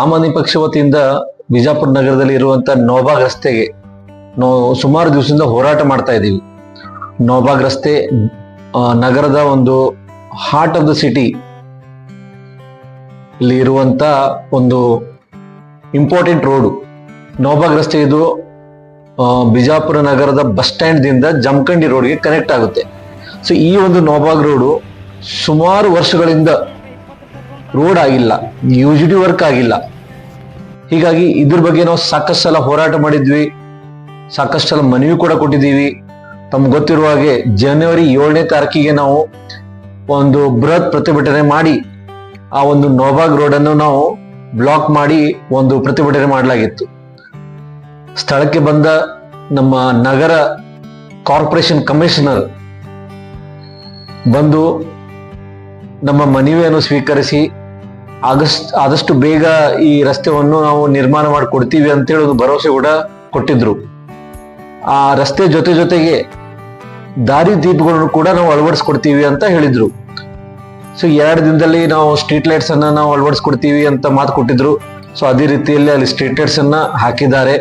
Am ಪಕ್ಷ ವತಿಯಿಂದ ಬಿಜಾಪುರ ನಗರದಲ್ಲಿ ಇರುವಂತ ನೋಬಾಗ್ ರಸ್ತೆಗೆ ನಾವು ಸುಮಾರು ದಿವಸದಿಂದ ಹೋರಾಟ ಮಾಡ್ತಾ ಇದ್ದೀವಿ. ನೋಬಾಗ್ ರಸ್ತೆ ನಗರದ ಒಂದು ಹಾರ್ಟ್ ಆಫ್ ದ ಸಿಟಿ ಇಲ್ಲಿ ಇರುವಂತ ಒಂದು ಇಂಪಾರ್ಟೆಂಟ್ ರೋಡು ನೋಬಾಗ್ ರಸ್ತೆ ಇದು ಬಿಜಾಪುರ ನಗರದ ಬಸ್ ಸ್ಟ್ಯಾಂಡ್ದಿಂದ ಜಮಖಂಡಿ ರೋಡ್ಗೆ ಕನೆಕ್ಟ್ ಆಗುತ್ತೆ. ಸೊ ಈ ಒಂದು ನೋಬಾಗ್ ರೋಡು ಸುಮಾರು ವರ್ಷಗಳಿಂದ ರೋಡ್ ಆಗಿಲ್ಲ ಯು ಜಿ ಡಿ ವರ್ಕ್ ಆಗಿಲ್ಲ. ಹೀಗಾಗಿ ಇದ್ರ ಬಗ್ಗೆ ನಾವು ಸಾಕಷ್ಟು ಸಲ ಹೋರಾಟ ಮಾಡಿದ್ವಿ. ಸಾಕಷ್ಟು ಸಲ ಮನವಿ ಕೂಡ ಕೊಟ್ಟಿದ್ದೀವಿ. ತಮ್ಗೆ ಗೊತ್ತಿರುವ ಹಾಗೆ ಜನವರಿ ಏಳನೇ ತಾರೀಕಿಗೆ ನಾವು ಒಂದು ಬೃಹತ್ ಪ್ರತಿಭಟನೆ ಮಾಡಿ, ಆ ಒಂದು ನೋಬಾಗ್ ರೋಡ್ ಅನ್ನು ನಾವು ಬ್ಲಾಕ್ ಮಾಡಿ ಒಂದು ಪ್ರತಿಭಟನೆ ಮಾಡಲಾಗಿತ್ತು. ಸ್ಥಳಕ್ಕೆ ಬಂದ ನಮ್ಮ ನಗರ ಕಾರ್ಪೊರೇಷನ್ ಕಮಿಷನರ್ ಬಂದು ನಮ್ಮ ಮನವಿಯನ್ನು ಸ್ವೀಕರಿಸಿ ಆಗಸ್ಟ್, ಆದಷ್ಟು ಬೇಗ ಈ ರಸ್ತೆಯನ್ನು ನಾವು ನಿರ್ಮಾಣ ಮಾಡಿಕೊಡ್ತೀವಿ ಅಂತ ಹೇಳೋದು ಭರವಸೆ ಕೂಡ ಕೊಟ್ಟಿದ್ರು. ಆ ರಸ್ತೆ ಜೊತೆ ಜೊತೆಗೆ ದಾರಿ ದೀಪಗಳನ್ನು ಕೂಡ ನಾವು ಅಳವಡಿಸ್ಕೊಡ್ತೀವಿ ಅಂತ ಹೇಳಿದ್ರು. ಸೊ ಎರಡು ದಿನದಲ್ಲಿ ನಾವು ಸ್ಟ್ರೀಟ್ ಲೈಟ್ಸ್ ಅನ್ನ ನಾವು ಅಳವಡಿಸ್ಕೊಡ್ತೀವಿ ಅಂತ ಮಾತು ಕೊಟ್ಟಿದ್ರು. ಸೊ ಅದೇ ರೀತಿಯಲ್ಲಿ ಅಲ್ಲಿ ಸ್ಟ್ರೀಟ್ ಲೈಟ್ಸ್ ಅನ್ನ ಹಾಕಿದ್ದಾರೆ.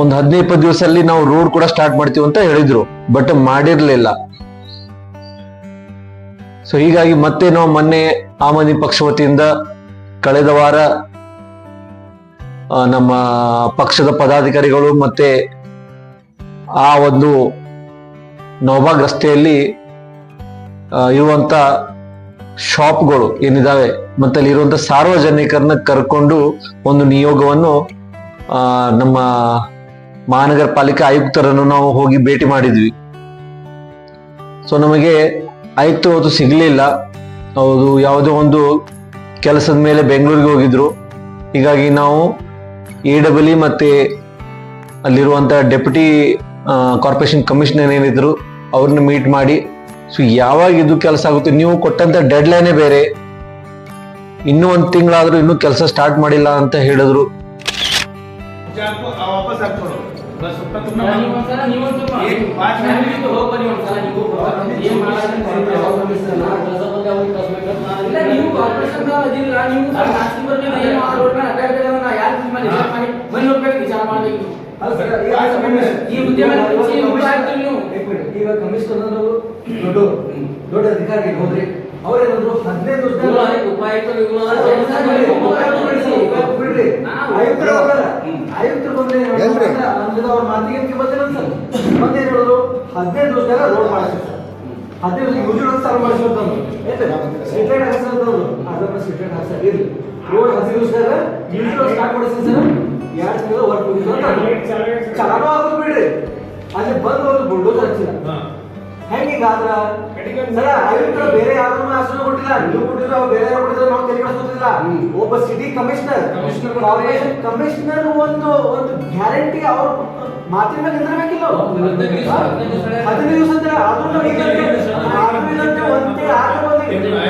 ಒಂದು ಹದಿನೈದು ದಿವಸದಲ್ಲಿ ನಾವು ರೋಡ್ ಕೂಡ ಸ್ಟಾರ್ಟ್ ಮಾಡ್ತೀವಿ ಅಂತ ಹೇಳಿದ್ರು. ಬಟ್ ಮಾಡಿರ್ಲಿಲ್ಲ. ಸೊ ಹೀಗಾಗಿ ಮತ್ತೆ ನಾವು ಮೊನ್ನೆ ಆಮ್ ಪಕ್ಷ ವತಿಯಿಂದ ಕಳೆದ ವಾರ ನಮ್ಮ ಪಕ್ಷದ ಪದಾಧಿಕಾರಿಗಳು ಮತ್ತೆ ಆ ಒಂದು ನವಬಾಗ್ ರಸ್ತೆಯಲ್ಲಿ ಇರುವಂತ ಶಾಪ್ಗಳು ಏನಿದಾವೆ ಮತ್ತೆ ಅಲ್ಲಿ ಇರುವಂತ ಸಾರ್ವಜನಿಕರನ್ನ ಕರ್ಕೊಂಡು ಒಂದು ನಿಯೋಗವನ್ನು ನಮ್ಮ ಮಹಾನಗರ ಪಾಲಿಕೆ ಆಯುಕ್ತರನ್ನು ನಾವು ಹೋಗಿ ಭೇಟಿ ಮಾಡಿದ್ವಿ. ಸೊ ನಮಗೆ ಆಯುಕ್ತ ಅದು ಸಿಗ್ಲಿಲ್ಲ. ಹೌದು, ಯಾವುದೋ ಒಂದು ಕೆಲಸದ ಮೇಲೆ ಬೆಂಗಳೂರಿಗೆ ಹೋಗಿದ್ರು. ಹೀಗಾಗಿ ನಾವು ಎ ಡಬ್ಲ್ಯೂ ಮತ್ತೆ ಅಲ್ಲಿರುವಂಥ ಡೆಪ್ಯೂಟಿ ಕಾರ್ಪೊರೇಷನ್ ಕಮಿಷನರ್ ಏನಿದ್ರು, ಅವ್ರನ್ನ ಮೀಟ್ ಮಾಡಿ, ಸೊ, ಯಾವಾಗ ಇದು ಕೆಲಸ ಆಗುತ್ತೆ? ನೀವು ಕೊಟ್ಟಂತ ಡೆಡ್ ಲೈನೇ ಬೇರೆ. ಇನ್ನೂ ಒಂದು ತಿಂಗಳಾದ್ರೂ ಇನ್ನೂ ಕೆಲಸ ಸ್ಟಾರ್ಟ್ ಮಾಡಿಲ್ಲ ಅಂತ ಹೇಳಿದ್ರು. ವಿಚಾರ ಮಾಡಬೇಕು ಈ ಉದ್ಯಮ ಈಗ ಕಮಿಷನರ್ ದೊಡ್ಡ ದೊಡ್ಡ ಅಧಿಕಾರಿಗೆ ಹೋದ್ರಿ ಅವ್ರೇನಂದ್ರು? ಹದಿನೈದು ಆಯುಕ್ತರು ಬಂದ್ರೆ? ಅವ್ರ ಮಾತಿಗೆ ಬಂದಿಲ್ಲ ಸರ್ ಮತ್ತೆ ಏನ್ ಹೇಳಿದ್ರು ಹದಿನೈದು ವರ್ಷದಾಗ ರೋಡ್ ಮಾಡಿಸ್ತಾರೆ ಸರ್ ಹದಿನೈದು ಗುಜರಾತ್ ಒಂದು ಸಾಲ ಮಾಡಿಸ್ಕೊಂತಂದ್ರು ಸ್ಟ್ರೀಟ್ ಹಾಕ್ಸಂತಂದ್ರು ಅದನ್ನ ಸ್ಟ್ರೀಟ್ ಲೈಟ್ ಹಾಕ್ಸಕ್ ಇರ್ಲಿ. ರೋಡ್ ಹದಿನೈದು ವರ್ಷದಾಗ ಯೂಶುವಲ್ ಸ್ಟಾರ್ಟ್ ಮಾಡಿಸ್ತೀನಿ ಸರ್. ಎರಡು ತಿಂಗಳು ವರ್ಕ್ ಮುಗಿತು ಅಂತ ಅಂದ್ರು. ಚಾಲು ಆಗೋದು ಬಿಡ್ರಿ. ಅಲ್ಲಿ ಬಂದು ಒಂದು ಬುಲ್ಡೋಸರ್ ಹಚ್ಚಿಲ್ಲ ಹೆಂಗೀಗಾದ್ರ? ಸರ ಆಯುಕ್ತರು ಬೇರೆ ಯಾರು ಆಸನ ಕೊಟ್ಟಿಲ್ಲ. ನೀವು ಕೊಟ್ಟಿದ್ರು ಅವ್ರು ಬೇರೆ ಯಾರು ಕೊಟ್ಟಿದ್ರು ನಾವು ತೆರಿಗೆ ಕಳಿಸೋದಿಲ್ಲ ಒಬ್ಬ ಸಿಟಿ ಕಮಿಷನರ್ ಕಾರ್ಪೊರೇಷನ್ ಕಮಿಷನರ್ ಒಂದು ಒಂದು ಗ್ಯಾರಂಟಿ ಅವ್ರ ಮಾತಿನ ಮೇಲೆ ನಿಂದಿರಬೇಕಿಲ್ಲ. ಹದಿನೈದು ದಿವ್ಸ, ಈಗ ಆದ್ರೂ ಇಲ್ಲಂತೆ ಒಂದೇ ಆಗ ಬಂದಿದೆ.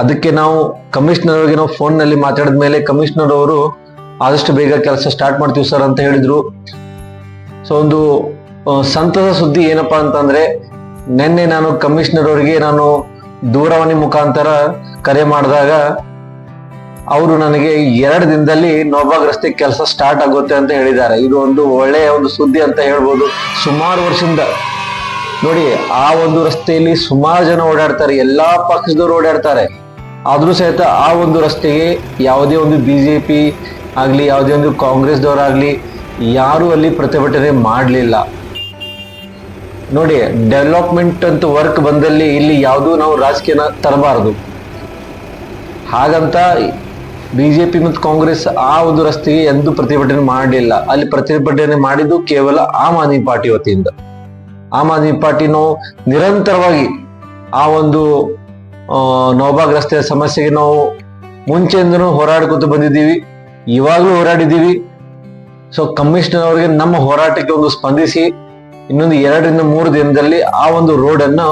ಅದಕ್ಕೆ ನಾವು ಕಮಿಷನರ್ ಅವರಿಗೆ ನಾವು ಫೋನ್ನಲ್ಲಿ ಮಾತಾಡಿದ ಮೇಲೆ ಕಮಿಷನರ್ ಅವರು ಆದಷ್ಟು ಬೇಗ ಕೆಲಸ ಸ್ಟಾರ್ಟ್ ಮಾಡ್ತೀವಿ ಸರ್ ಅಂತ ಹೇಳಿದ್ರು. ಸೊ ಒಂದು ಸಂತದ ಸುದ್ದಿ ಏನಪ್ಪಾ ಅಂತಂದ್ರೆ, ನಿನ್ನೆ ನಾನು ಕಮಿಷನರ್ ಅವರಿಗೆ ನಾನು ದೂರವಾಣಿ ಮುಖಾಂತರ ಕರೆ ಮಾಡಿದಾಗ, ಅವರು ನನಗೆ ಎರಡು ದಿನದಲ್ಲಿ ನೋಬಾಗ್ ರಸ್ತೆ ಕೆಲಸ ಸ್ಟಾರ್ಟ್ ಆಗುತ್ತೆ ಅಂತ ಹೇಳಿದ್ದಾರೆ. ಇದು ಒಂದು ಒಳ್ಳೆಯ ಒಂದು ಸುದ್ದಿ ಅಂತ ಹೇಳ್ಬೋದು. ಸುಮಾರು ವರ್ಷದಿಂದ, ನೋಡಿ, ಆ ಒಂದು ರಸ್ತೆಯಲ್ಲಿ ಸುಮಾರು ಜನ ಓಡಾಡ್ತಾರೆ, ಎಲ್ಲಾ ಪಕ್ಷದವರು ಓಡಾಡ್ತಾರೆ. ಆದ್ರೂ ಸಹಿತ ಆ ಒಂದು ರಸ್ತೆಗೆ ಯಾವುದೇ ಒಂದು ಬಿಜೆಪಿ ಆಗ್ಲಿ, ಯಾವುದೇ ಒಂದು ಕಾಂಗ್ರೆಸ್ದವರಾಗಲಿ, ಯಾರು ಅಲ್ಲಿ ಪ್ರತಿಭಟನೆ ಮಾಡಲಿಲ್ಲ. ನೋಡಿ ಡೆವಲಪ್ಮೆಂಟ್ ಅಂತ ವರ್ಕ್ ಬಂದಲ್ಲಿ ಇಲ್ಲಿ ಯಾವುದೂ ನಾವು ರಾಜಕೀಯನ ತರಬಾರದು. ಹಾಗಂತ ಬಿಜೆಪಿ ಮತ್ತು ಕಾಂಗ್ರೆಸ್ ಆ ಒಂದು ರಸ್ತೆಗೆ ಎಂದೂ ಪ್ರತಿಭಟನೆ ಮಾಡಲಿಲ್ಲ. ಅಲ್ಲಿ ಪ್ರತಿಭಟನೆ ಮಾಡಿದ್ದು ಕೇವಲ ಆಮ್ ಆದ್ಮಿ ಪಾರ್ಟಿ ವತಿಯಿಂದ. ಆಮ್ ಆದ್ಮಿ ಪಾರ್ಟಿ ನಿರಂತರವಾಗಿ ಆ ಒಂದು ನೋಬಾಗ್ ರಸ್ತೆಯ ಸಮಸ್ಯೆಗೆ ನಾವು ಮುಂಚೆಯಿಂದನೂ ಹೋರಾಡ್ಕೊತ ಬಂದಿದ್ದೀವಿ. ಇವಾಗಲೂ ಹೋರಾಡಿದ್ದೀವಿ. ಸೊ ಕಮಿಷನರ್ ಅವರಿಗೆ ನಮ್ಮ ಹೋರಾಟಕ್ಕೆ ಒಂದು ಸ್ಪಂದಿಸಿ, ಇನ್ನೊಂದು ಎರಡರಿಂದ ಮೂರು ದಿನದಲ್ಲಿ ಆ ಒಂದು ರೋಡ್ ಅನ್ನು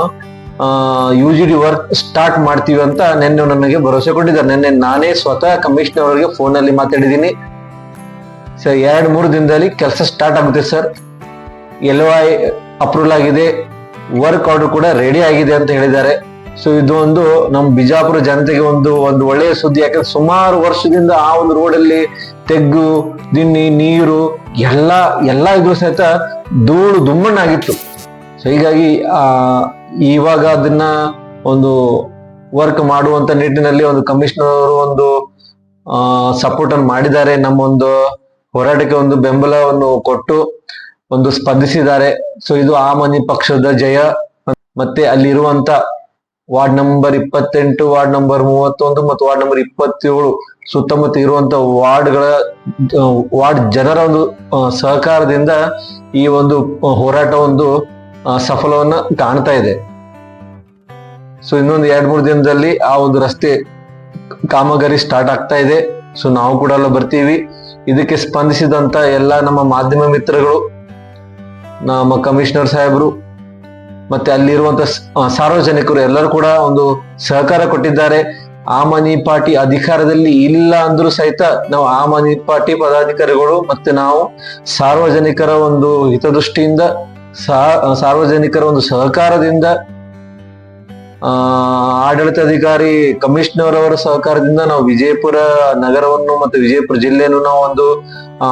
U G D work start ಮಾಡ್ತೀವಿ ಅಂತ ನಿನ್ನೆ ನನಗೆ ಭರವಸೆ ಕೊಟ್ಟಿದ್ದಾರೆ. ನಿನ್ನೆ ನಾನೇ ಸ್ವತಃ ಕಮಿಷನರ್ ಅವರಿಗೆ ಫೋನ್ ಅಲ್ಲಿ ಮಾತಾಡಿದ್ದೀನಿ. ಸರ್ ಎರಡು ಮೂರು ದಿನದಲ್ಲಿ ಕೆಲಸ ಸ್ಟಾರ್ಟ್ ಆಗುತ್ತೆ ಸರ್ ಎಲ್ ಅಪ್ರೂವಲ್ ಆಗಿದೆ. ವರ್ಕ್ ಆರ್ಡರ್ ಕೂಡ ರೆಡಿ ಆಗಿದೆ ಅಂತ ಹೇಳಿದ್ದಾರೆ. ಸೊ ಇದು ಒಂದು ನಮ್ಮ ಬಿಜಾಪುರ ಜನತೆಗೆ ಒಂದು ಒಂದು ಒಳ್ಳೆಯ ಸುದ್ದಿ. ಯಾಕಂದ್ರೆ ಸುಮಾರು ವರ್ಷದಿಂದ ಆ ಒಂದು ರೋಡಲ್ಲಿ ತೆಗ್ಗು ದಿನ್ನಿ ನೀರು, ಎಲ್ಲ ಎಲ್ಲ ಇದ್ರು ಸಹಿತ ಧೂಳು ದುಮ್ಮಣ್ಣಾಗಿತ್ತು ಸೊ ಹೀಗಾಗಿ, ಆ, ಇವಾಗ ಅದನ್ನ ಒಂದು ವರ್ಕ್ ಮಾಡುವಂತ ನಿಟ್ಟಿನಲ್ಲಿ ಒಂದು ಕಮಿಷನರ್ ಅವರು ಒಂದು ಸಪೋರ್ಟ್ ಅನ್ನು ಮಾಡಿದ್ದಾರೆ. ನಮ್ಮ ಒಂದು ಹೋರಾಟಕ್ಕೆ ಒಂದು ಬೆಂಬಲವನ್ನು ಕೊಟ್ಟು ಒಂದು ಸ್ಪಂದಿಸಿದ್ದಾರೆ. ಸೊ ಇದು ಆ ಪಕ್ಷದ ಜಯ. ಮತ್ತೆ ಅಲ್ಲಿರುವಂತ ವಾರ್ಡ್ ನಂಬರ್ ಇಪ್ಪತ್ತೆಂಟು, ವಾರ್ಡ್ ನಂಬರ್ ಮೂವತ್ತೊಂದು ಮತ್ತು ವಾರ್ಡ್ ನಂಬರ್ ಇಪ್ಪತ್ತೇಳು ಸುತ್ತಮುತ್ತ ಇರುವಂತ ವಾರ್ಡ್ಗಳ ವಾರ್ಡ್ ಜನರ ಒಂದು ಸಹಕಾರದಿಂದ ಈ ಒಂದು ಹೋರಾಟ ಒಂದು ಸಫಲವನ್ನ ಕಾಣ್ತಾ ಇದೆ. ಸೊ ಇನ್ನೊಂದು ಎರಡ್ ಮೂರು ದಿನದಲ್ಲಿ ಆ ಒಂದು ರಸ್ತೆ ಕಾಮಗಾರಿ ಸ್ಟಾರ್ಟ್ ಆಗ್ತಾ ಇದೆ. ಸೊ ನಾವು ಕೂಡ ಎಲ್ಲ ಬರ್ತೀವಿ. ಇದಕ್ಕೆ ಸ್ಪಂದಿಸಿದಂತ ಎಲ್ಲ ನಮ್ಮ ಮಾಧ್ಯಮ ಮಿತ್ರಗಳು, ನಮ್ಮ ಕಮಿಷನರ್ ಸಾಹೇಬರು ಮತ್ತೆ ಅಲ್ಲಿರುವಂತ ಸಾರ್ವಜನಿಕರು ಎಲ್ಲರೂ ಕೂಡ ಒಂದು ಸಹಕಾರ ಕೊಟ್ಟಿದ್ದಾರೆ. ಆಮನಿ ಪಾರ್ಟಿ ಅಧಿಕಾರದಲ್ಲಿ ಇಲ್ಲ ಅಂದ್ರೂ ಸಹಿತ ನಾವು ಆಮನಿ ಪಾರ್ಟಿ ಪದಾಧಿಕಾರಿಗಳು ಮತ್ತೆ ನಾವು ಸಾರ್ವಜನಿಕರ ಒಂದು ಹಿತದೃಷ್ಟಿಯಿಂದ ಸಾರ್ವಜನಿಕರ ಒಂದು ಸಹಕಾರದಿಂದ ಆಡಳಿತಾಧಿಕಾರಿ ಕಮಿಷನರ್ ಅವರ ಸಹಕಾರದಿಂದ ನಾವು ವಿಜಯಪುರ ನಗರವನ್ನು ಮತ್ತು ವಿಜಯಪುರ ಜಿಲ್ಲೆಯನ್ನು ನಾವು ಒಂದು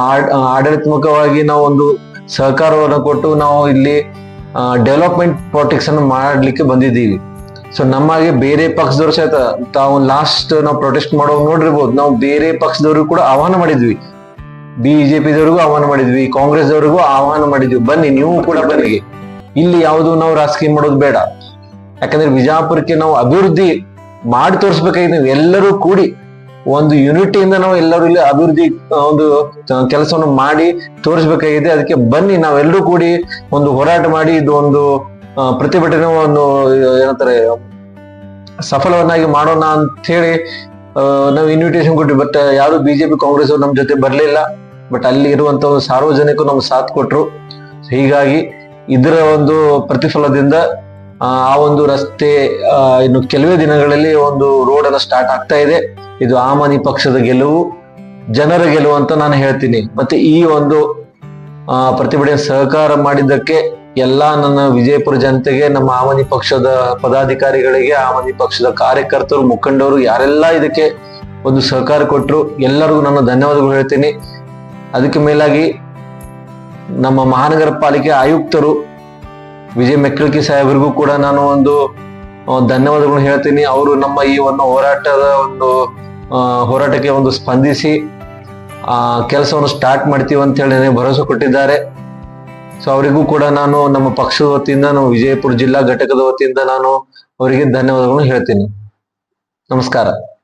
ಆಡ್- ಆಡಳಿತಾತ್ಮಕವಾಗಿ ನಾವು ಒಂದು ಸಹಕಾರವನ್ನು ಕೊಟ್ಟು ನಾವು ಇಲ್ಲಿ ಡೆವಲಪ್ಮೆಂಟ್ ಪ್ರೊಟೆಕ್ಷನ್ ಮಾಡ್ಲಿಕ್ಕೆ ಬಂದಿದ್ದೀವಿ. ಸೊ ನಮಗೆ ಬೇರೆ ಪಕ್ಷದವ್ರು ಸಹಿತ ತಾವು ಲಾಸ್ಟ್ ನಾವು ಪ್ರೊಟೆಸ್ಟ್ ಮಾಡೋ ನೋಡಿರ್ಬೋದು, ನಾವು ಬೇರೆ ಪಕ್ಷದವ್ರಿಗೂ ಕೂಡ ಆಹ್ವಾನ ಮಾಡಿದ್ವಿ. ಬಿಜೆಪಿದವ್ರಿಗೂ ಆಹ್ವಾನ ಮಾಡಿದ್ವಿ, ಕಾಂಗ್ರೆಸ್ದವ್ರಿಗೂ ಆಹ್ವಾನ ಮಾಡಿದ್ವಿ. ಬನ್ನಿ, ನೀವು ಕೂಡ ಬನ್ನಿ. ಇಲ್ಲಿ ಯಾವುದು ನಾವು ರಾಜಕೀಯ ಮಾಡೋದು ಬೇಡ. ಯಾಕಂದ್ರೆ ವಿಜಾಪುರಕ್ಕೆ ನಾವು ಅಭಿವೃದ್ಧಿ ಮಾಡಿ ತೋರಿಸ್ಬೇಕಾಗಿದ್ದೀವಿ ಎಲ್ಲರೂ ಕೂಡಿ. ಒಂದು ಯೂನಿಟಿಯಿಂದ ನಾವು ಎಲ್ಲರೂ ಇಲ್ಲಿ ಅಭಿವೃದ್ಧಿ ಒಂದು ಕೆಲಸವನ್ನು ಮಾಡಿ ತೋರಿಸ್ಬೇಕಾಗಿದೆ. ಅದಕ್ಕೆ ಬನ್ನಿ, ನಾವೆಲ್ಲರೂ ಕೂಡಿ ಒಂದು ಹೋರಾಟ ಮಾಡಿ ಇದು ಒಂದು ಪ್ರತಿಭಟನೆ ಒಂದು, ಏನಂತಾರೆ, ಸಫಲವನ್ನಾಗಿ ಮಾಡೋಣ ಅಂತ ಹೇಳಿ ನಾವು ಇನ್ವಿಟೇಷನ್ ಕೊಟ್ಟು ಬಟ್ ಯಾರು ಬಿಜೆಪಿ ಕಾಂಗ್ರೆಸ್ ನಮ್ಮ ಜೊತೆ ಬರಲಿಲ್ಲ. ಬಟ್ ಅಲ್ಲಿ ಇರುವಂತ ಒಂದು ಸಾರ್ವಜನಿಕರು ನಮ್ಗೆ ಸಾಥ್ ಕೊಟ್ರು. ಹೀಗಾಗಿ ಇದರ ಒಂದು ಪ್ರತಿಫಲದಿಂದ ಆ ಒಂದು ರಸ್ತೆ ಇನ್ನು ಕೆಲವೇ ದಿನಗಳಲ್ಲಿ ಒಂದು ರೋಡ್ ಎಲ್ಲ ಸ್ಟಾರ್ಟ್ ಆಗ್ತಾ ಇದೆ. ಇದು ಆಮನಿ ಪಕ್ಷದ ಗೆಲುವು, ಜನರ ಗೆಲುವು ಅಂತ ನಾನು ಹೇಳ್ತೀನಿ. ಮತ್ತೆ ಈ ಒಂದು ಪ್ರತಿಭಟನೆ ಸಹಕಾರ ಮಾಡಿದ್ದಕ್ಕೆ ಎಲ್ಲಾ ನನ್ನ ವಿಜಯಪುರ ಜನತೆಗೆ, ನಮ್ಮ ಆಮನಿ ಪಕ್ಷದ ಪದಾಧಿಕಾರಿಗಳಿಗೆ ಆಮನಿ ಪಕ್ಷದ ಕಾರ್ಯಕರ್ತರು, ಮುಖಂಡರು, ಯಾರೆಲ್ಲ ಇದಕ್ಕೆ ಒಂದು ಸಹಕಾರ ಕೊಟ್ಟರು ಎಲ್ಲರಿಗೂ ನನ್ನ ಧನ್ಯವಾದಗಳು ಹೇಳ್ತೀನಿ. ಅದಕ್ಕೆ ಮೇಲಾಗಿ ನಮ್ಮ ಮಹಾನಗರ ಪಾಲಿಕೆ ಆಯುಕ್ತರು ವಿಜಯ್ ಮೆಕ್ಕಳಕಿ ಸಾಹೇಬರಿಗೂ ಕೂಡ ನಾನು ಒಂದು ಧನ್ಯವಾದಗಳನ್ನು ಹೇಳ್ತೀನಿ. ಅವರು ನಮ್ಮ ಈ ಒಂದು ಹೋರಾಟದ ಒಂದು ಹೋರಾಟಕ್ಕೆ ಒಂದು ಸ್ಪಂದಿಸಿ, ಆ, ಕೆಲಸವನ್ನು ಸ್ಟಾರ್ಟ್ ಮಾಡ್ತೀವಿ ಅಂತ ಹೇಳಿ ನನಗೆ ಭರವಸೆ ಕೊಟ್ಟಿದ್ದಾರೆ. ಸೊ ಅವರಿಗೂ ಕೂಡ ನಾನು ನಮ್ಮ ಪಕ್ಷದ ವತಿಯಿಂದ ನಾವು ವಿಜಯಪುರ ಜಿಲ್ಲಾ ಘಟಕದ ವತಿಯಿಂದ ನಾನು ಅವರಿಗೆ ಧನ್ಯವಾದಗಳನ್ನು ಹೇಳ್ತೀನಿ. ನಮಸ್ಕಾರ.